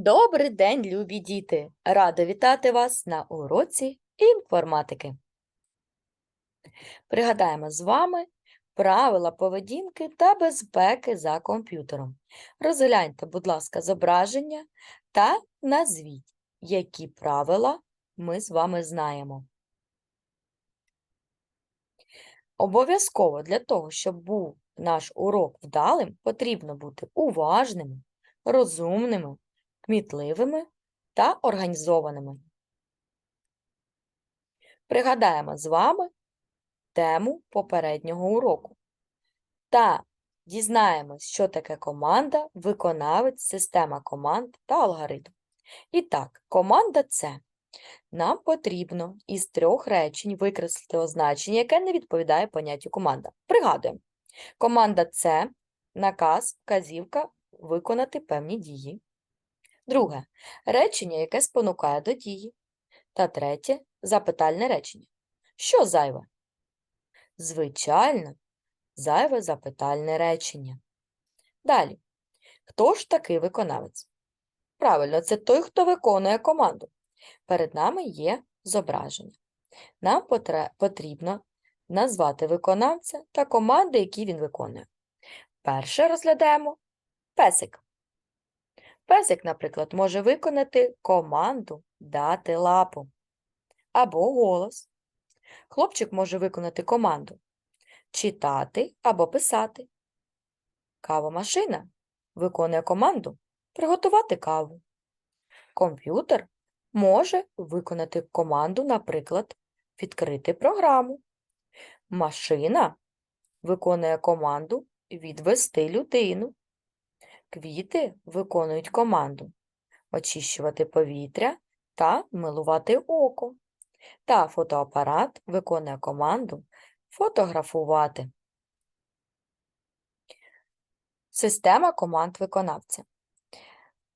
Добрий день, любі діти! Рада вітати вас на уроці інформатики. Пригадаємо з вами правила поведінки та безпеки за комп'ютером. Розгляньте, будь ласка, зображення та назвіть, які правила ми з вами знаємо. Обов'язково для того, щоб був наш урок вдалим, потрібно бути уважними, розумними, кмітливими та організованими. Пригадаємо з вами тему попереднього уроку та дізнаємось, що таке команда, виконавець, система команд та алгоритм. І так, команда це. Нам потрібно із трьох речень викреслити означення, яке не відповідає поняттю команда. Пригадуємо, команда це наказ, вказівка виконати певні дії. Друге речення, яке спонукає до дії. Та третє запитальне речення. Що зайве? Звичайно, зайве запитальне речення. Далі. Хто ж такий виконавець? Правильно, це той, хто виконує команду. Перед нами є зображення. Нам потрібно назвати виконавця та команди, які він виконує. Перше розглядаємо песик. Песик, наприклад, може виконати команду дати лапу або голос. Хлопчик може виконати команду читати або писати. Кавомашина виконує команду приготувати каву. Комп'ютер може виконати команду, наприклад, відкрити програму. Машина виконує команду відвести людину. Квіти виконують команду очищувати повітря та милувати око. Та фотоапарат виконує команду фотографувати. Система команд виконавця.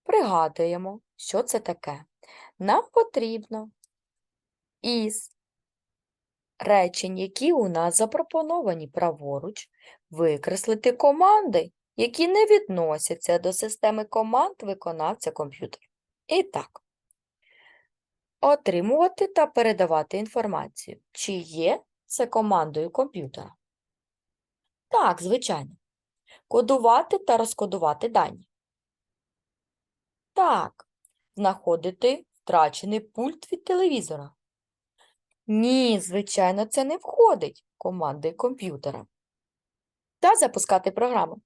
Пригадуємо, що це таке. Нам потрібно із речень, які у нас запропоновані праворуч, викреслити команди, які не відносяться до системи команд виконавця комп'ютера. І так, отримувати та передавати інформацію. Чи є це командою комп'ютера? Так, звичайно. Кодувати та розкодувати дані. Так, знаходити втрачений пульт від телевізора. Ні, звичайно, це не входить в команди комп'ютера. Та запускати програму.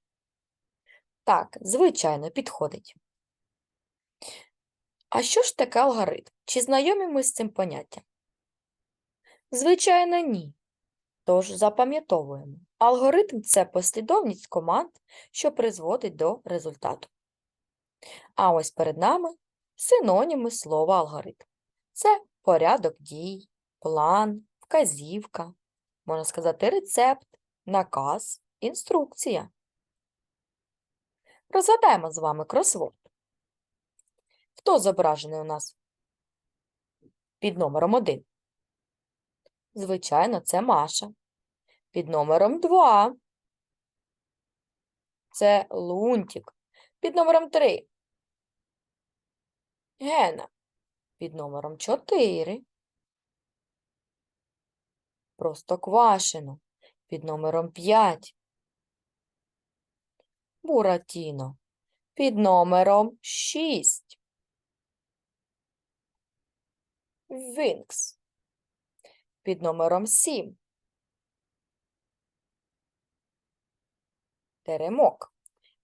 Так, звичайно, підходить. А що ж таке алгоритм? Чи знайомі ми з цим поняттям? Звичайно, ні. Тож запам'ятовуємо. Алгоритм це послідовність команд, що призводить до результату. А ось перед нами синоніми слова алгоритм. Це порядок дій, план, вказівка, можна сказати, рецепт, наказ, інструкція. Розгадаємо з вами кросворд. Хто зображений у нас під номером 1? Звичайно, це Маша. Під номером 2. Це Лунтик. Під номером 3. Гена. Під номером 4. Простоквашино. Під номером 5. Буратіно. Під номером 6. Вінкс. Під номером 7. Теремок.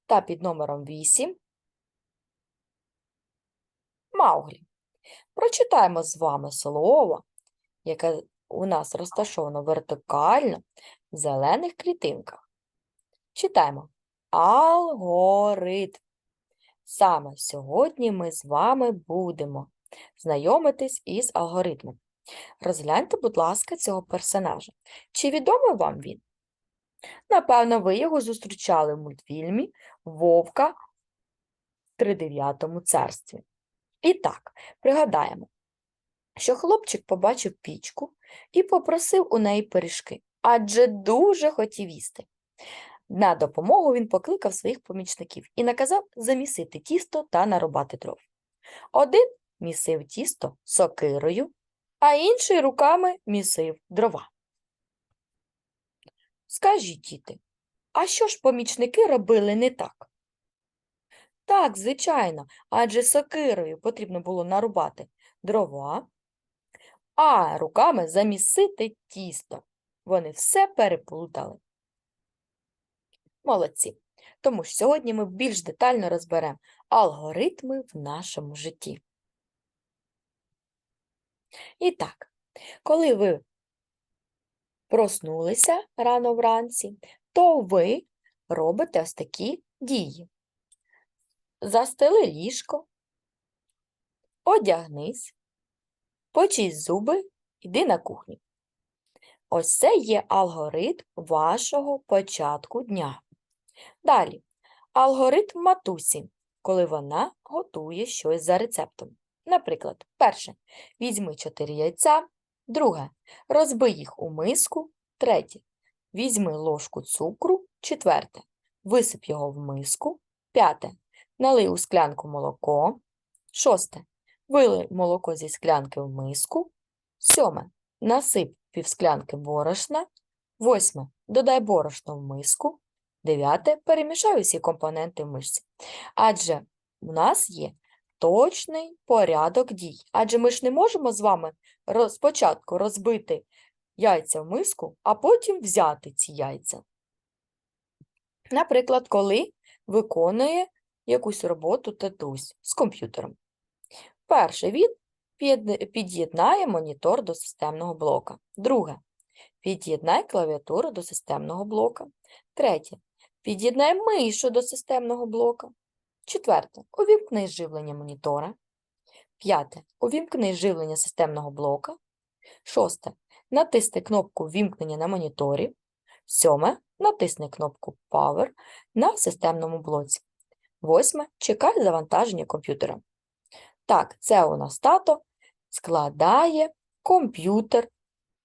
Та під номером 8. Мауглі. Прочитаємо з вами слово, яке у нас розташовано вертикально в зелених клітинках. Читаємо. Алгоритм. Саме сьогодні ми з вами будемо знайомитись із алгоритмом. Розгляньте, будь ласка, цього персонажа. Чи відомий вам він? Напевно, ви його зустрічали в мультфільмі Вовка в тридев'ятому царстві. І так, пригадаємо, що хлопчик побачив пічку і попросив у неї пиріжки, адже дуже хотів їсти. На допомогу він покликав своїх помічників і наказав замісити тісто та нарубати дров. Один місив тісто сокирою, а інший руками місив дрова. Скажіть, діти, а що ж помічники робили не так? Так, звичайно, адже сокирою потрібно було нарубати дрова, а руками замісити тісто. Вони все переплутали. Молодці. Тому ж сьогодні ми більш детально розберемо алгоритми в нашому житті. І так, коли ви проснулися рано вранці, то ви робите ось такі дії. Застели ліжко, одягнись, почисть зуби, йди на кухню. Ось це є алгоритм вашого початку дня. Далі, алгоритм матусі, коли вона готує щось за рецептом. Наприклад, перше, візьми 4 яйця, друге, розбий їх у миску, третє, візьми ложку цукру, четверте, висип його в миску, п'яте, налий у склянку молоко, шосте, вилий молоко зі склянки в миску, сьоме, насип півсклянки борошна, восьме, додай борошно в миску, дев'яте, перемішай усі компоненти мишці. Адже у нас є точний порядок дій. Адже ми ж не можемо з вами спочатку розбити яйця в миску, а потім взяти ці яйця. Наприклад, коли виконує якусь роботу татусь з комп'ютером. Перше, він під'єднає монітор до системного блока. Друге, під'єднай клавіатуру до системного блока. Третє, під'єднай мишу до системного блока. Четверте, увімкни живлення монітора. П'яте, увімкни живлення системного блока. Шосте, натисни кнопку вімкнення на моніторі. Сьоме, натисни кнопку Power на системному блоці. Восьме, чекай завантаження комп'ютера. Так, це у нас тато складає комп'ютер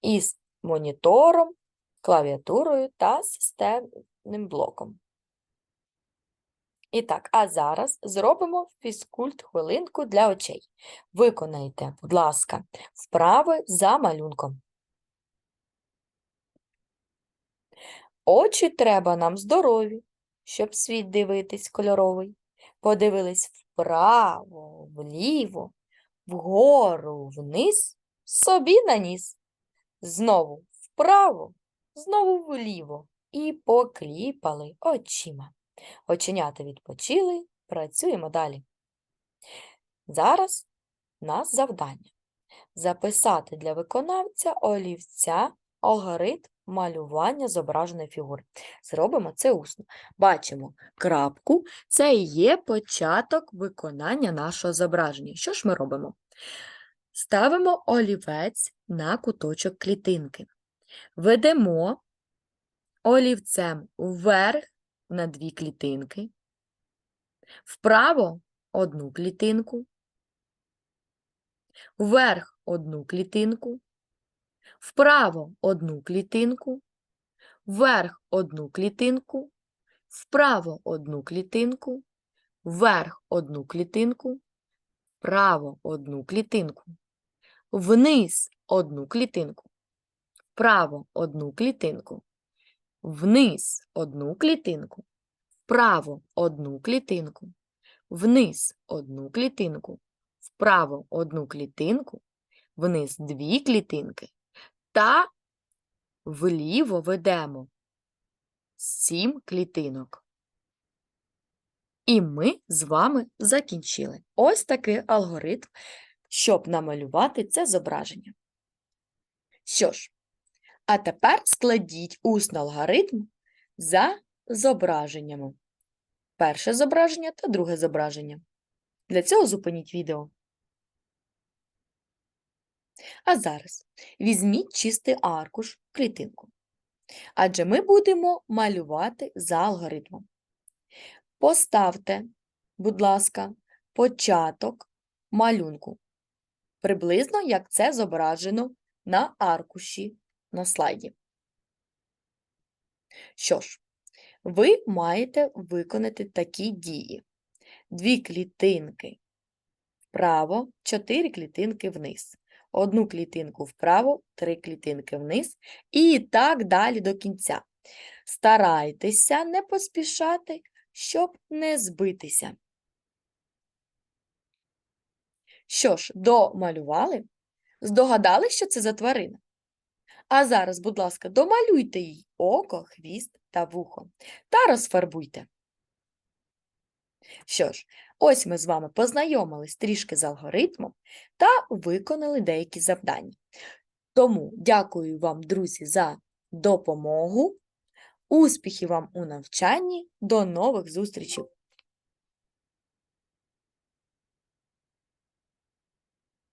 із монітором, клавіатурою та системним блоком. І так, а зараз зробимо фізкульт хвилинку для очей. Виконайте, будь ласка, вправи за малюнком. Очі треба нам здорові, щоб світ дивитись кольоровий. Подивились вправо, вліво, вгору, вниз, собі на ніс. Знову вправо, знову вліво і покліпали очима. Оченята відпочили, працюємо далі. Зараз нас завдання записати для виконавця олівця алгоритм малювання зображеної фігури. Зробимо це усно. Бачимо крапку, це і є початок виконання нашого зображення. Що ж ми робимо? Ставимо олівець на куточок клітинки. Ведемо олівцем вверх на дві клітинки, вправо одну клітинку, вверх одну клітинку, вправо одну клітинку, вверх одну клітинку, вправо одну клітинку, вверх одну клітинку, вправо одну клітинку, вниз одну клітинку, вправо одну клітинку, вниз одну клітинку, вправо одну клітинку, вниз одну клітинку, вправо одну клітинку, вниз дві клітинки та вліво ведемо сім клітинок. І ми з вами закінчили. Ось такий алгоритм, щоб намалювати це зображення. Що ж, а тепер складіть усно алгоритм за зображеннями. Перше зображення та друге зображення. Для цього зупиніть відео. А зараз візьміть чистий аркуш, клітинку. Адже ми будемо малювати за алгоритмом. Поставте, будь ласка, початок малюнку. Приблизно як це зображено на аркуші на слайді. Що ж, ви маєте виконати такі дії. Дві клітинки вправо, 4 клітинки вниз. Одну клітинку вправо, 3 клітинки вниз. І так далі до кінця. Старайтеся не поспішати, щоб не збитися. Що ж, домалювали? Здогадали, що це за тварина? А зараз, будь ласка, домалюйте їй око, хвіст та вухо та розфарбуйте. Що ж, ось ми з вами познайомились трішки з алгоритмом та виконали деякі завдання. Тому дякую вам, друзі, за допомогу. Успіхів вам у навчанні. До нових зустрічей!